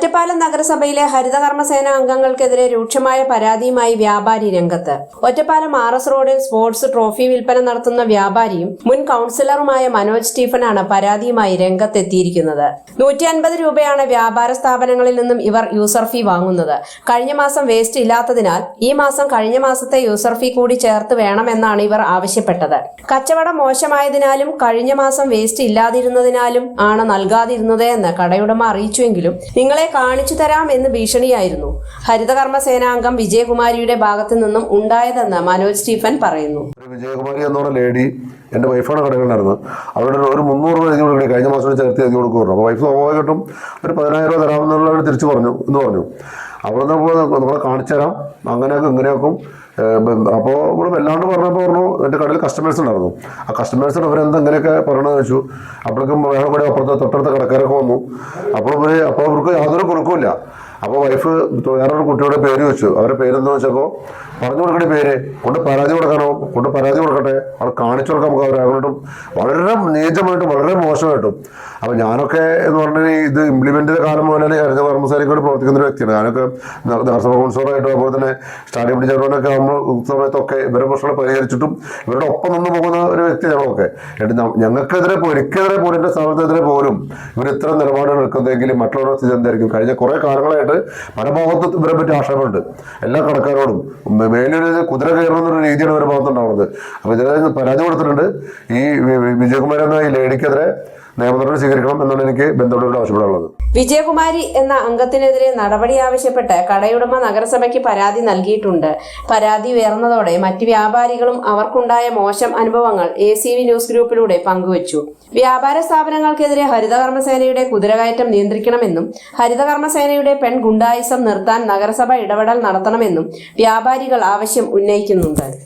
ഒറ്റപ്പാലം നഗരസഭയിലെ ഹരിതകർമ്മസേന അംഗങ്ങൾക്കെതിരെ രൂക്ഷമായ പരാതിയുമായി വ്യാപാരി രംഗത്ത്. ഒറ്റപ്പാലം ആർ എസ് റോഡിൽ സ്പോർട്സ് ട്രോഫി വിൽപ്പന നടത്തുന്ന വ്യാപാരിയും മുൻ കൌൺസിലറുമായ മനോജ് സ്റ്റീഫനാണ് പരാതിയുമായി രംഗത്തെത്തിയിരിക്കുന്നത്. നൂറ്റി അൻപത് രൂപയാണ് വ്യാപാര സ്ഥാപനങ്ങളിൽ നിന്നും ഇവർ യൂസർ ഫീ വാങ്ങുന്നത്. കഴിഞ്ഞ മാസം വേസ്റ്റ് ഇല്ലാത്തതിനാൽ ഈ മാസം കഴിഞ്ഞ മാസത്തെ യൂസർ ഫീ കൂടി ചേർത്ത് വേണമെന്നാണ് ഇവർ ആവശ്യപ്പെട്ടത്. കച്ചവടം മോശമായതിനാലും കഴിഞ്ഞ മാസം വേസ്റ്റ് ഇല്ലാതിരുന്നതിനാലും ആണ് നൽകാതിരുന്നത് എന്ന് കടയുടമ അറിയിച്ചുവെങ്കിലും നിങ്ങളെ കാണിച്ചു തരാം എന്ന് ഭീഷണിയായിരുന്നു. ഹരിതകർമ്മ സേനാംഗം വിജയകുമാരിയുടെ ഭാഗത്തു നിന്നും ഉണ്ടായതെന്ന് മനോജ് സ്റ്റീഫൻ പറയുന്നു. വിജയകുമാരി എന്ന് പറഞ്ഞ ലേഡി എന്റെ വൈഫാണ് കടകളിലായിരുന്നു അവരുടെ ഒരു- മുന്നൂറ് രൂപ കഴിഞ്ഞ മാസം അഞ്ഞൂറ് കൊടുക്കുമായിരുന്നു. അപ്പോൾ വൈഫ് സ്വാഭാവികമായിട്ടും ഒരു പതിനായിരം രൂപ തരാമെന്നുള്ളവർ തിരിച്ചു പറഞ്ഞു എന്ന് പറഞ്ഞു. അവിടെ നിന്ന് നമ്മളെ കാണിച്ചു തരാം. അങ്ങനെയൊക്കെ ഇങ്ങനെയൊക്കെ. അപ്പോൾ ഇവിടെ വല്ലാണ്ട് പറഞ്ഞപ്പോൾ പറഞ്ഞു എന്റെ കടയിൽ കസ്റ്റമേഴ്സ് ഉണ്ടായിരുന്നു. ആ കസ്റ്റമേഴ്സിന് അവരെന്താ ഇങ്ങനെയൊക്കെ പറയണമെന്ന് വെച്ചു അപ്പോഴേക്കും വേറെ കൂടെ അപ്പുറത്തെ തൊട്ടടുത്ത കടക്കാരൊക്കെ വന്നു. അപ്പോൾ അപ്പോൾ അവർക്ക് യാതൊരു കുറുക്കുമില്ല. അപ്പോൾ വൈഫ് വേറൊരു കുട്ടിയുടെ പേര് വെച്ചു. അവരുടെ പേരെന്താ വെച്ചപ്പോൾ പറഞ്ഞു കൊടുക്കണ പേര്. കൊണ്ട് പരാതി കൊടുക്കണോ? കൊണ്ട് പരാതി കൊടുക്കട്ടെ. അവൾ കാണിച്ചു കൊടുക്കാം നമുക്ക് അവരെ അവരോടും വളരെ നീചമായിട്ടും വളരെ മോശമായിട്ടും. അപ്പോൾ ഞാനൊക്കെ എന്ന് പറഞ്ഞാൽ ഇത് ഇംപ്ലിമെന്റ് ചെയ്ത കാലം മുതലേ ഹരിത കർമ്മസേനയ്ക്ക് പ്രവർത്തിക്കുന്ന ഒരു വ്യക്തിയാണ്. ഞാനൊക്കെ നഗരസഭ കൗൺസിലറായിട്ടും അതുപോലെ തന്നെ സ്റ്റാഡിയം ചെയർമാനൊക്കെ ആകുമ്പോൾ സമയത്തൊക്കെ ഇവരുടെ പ്രശ്നങ്ങൾ പരിഹരിച്ചിട്ടും ഇവരുടെ ഒപ്പം നിന്ന് പോകുന്ന ഒരു വ്യക്തി ഞങ്ങളൊക്കെ. ഞങ്ങൾക്കെതിരെ എനിക്കെതിരെ പോലും എന്റെ സ്ഥാപനത്തിനെതിരെ പോലും ഇവർ ഇത്ര നിലപാടുകൾ എടുക്കുന്നതെങ്കിൽ മറ്റുള്ളവരുടെ സ്ഥിതി എന്തായിരിക്കും? കഴിഞ്ഞ കുറേ കാലങ്ങളായിട്ട് പല ഭാഗത്തും ഇവരെ ആക്ഷേപമുണ്ട് എല്ലാ കടക്കാരോടും. മേലൊരു കുതിര കയറുന്ന ഒരു രീതിയാണ് ഇവരുടെ ഭാഗത്തുണ്ടാവുന്നത്. അപ്പോൾ ഇതിനെ പരാതി കൊടുത്തിട്ടുണ്ട്. ഈ വിജയകുമാർ എന്ന ഈ ലേഡിക്കെതിരെ നിയമ നടപടി സ്വീകരിക്കണം എന്നാണ് എനിക്ക് ബന്ധപ്പെട്ടവരോട് ആവശ്യപ്പെടാനുള്ളത്. വിജയകുമാരി എന്ന അംഗത്തിനെതിരെ നടപടി ആവശ്യപ്പെട്ട് കടയുടമ നഗരസഭയ്ക്ക് പരാതി നൽകിയിട്ടുണ്ട്. പരാതി ഉയർന്നതോടെ മറ്റ് വ്യാപാരികളും അവർക്കുണ്ടായ മോശം അനുഭവങ്ങൾ എ സി വി ന്യൂസ് ഗ്രൂപ്പിലൂടെ പങ്കുവച്ചു. വ്യാപാര സ്ഥാപനങ്ങൾക്കെതിരെ ഹരിതകർമ്മസേനയുടെ കുതിരകയറ്റം നിയന്ത്രിക്കണമെന്നും ഹരിതകർമ്മസേനയുടെ പെൺ ഗുണ്ടായിസം നിർത്താൻ നഗരസഭ ഇടപെടൽ നടത്തണമെന്നും വ്യാപാരികൾ ആവശ്യം ഉന്നയിക്കുന്നുണ്ട്.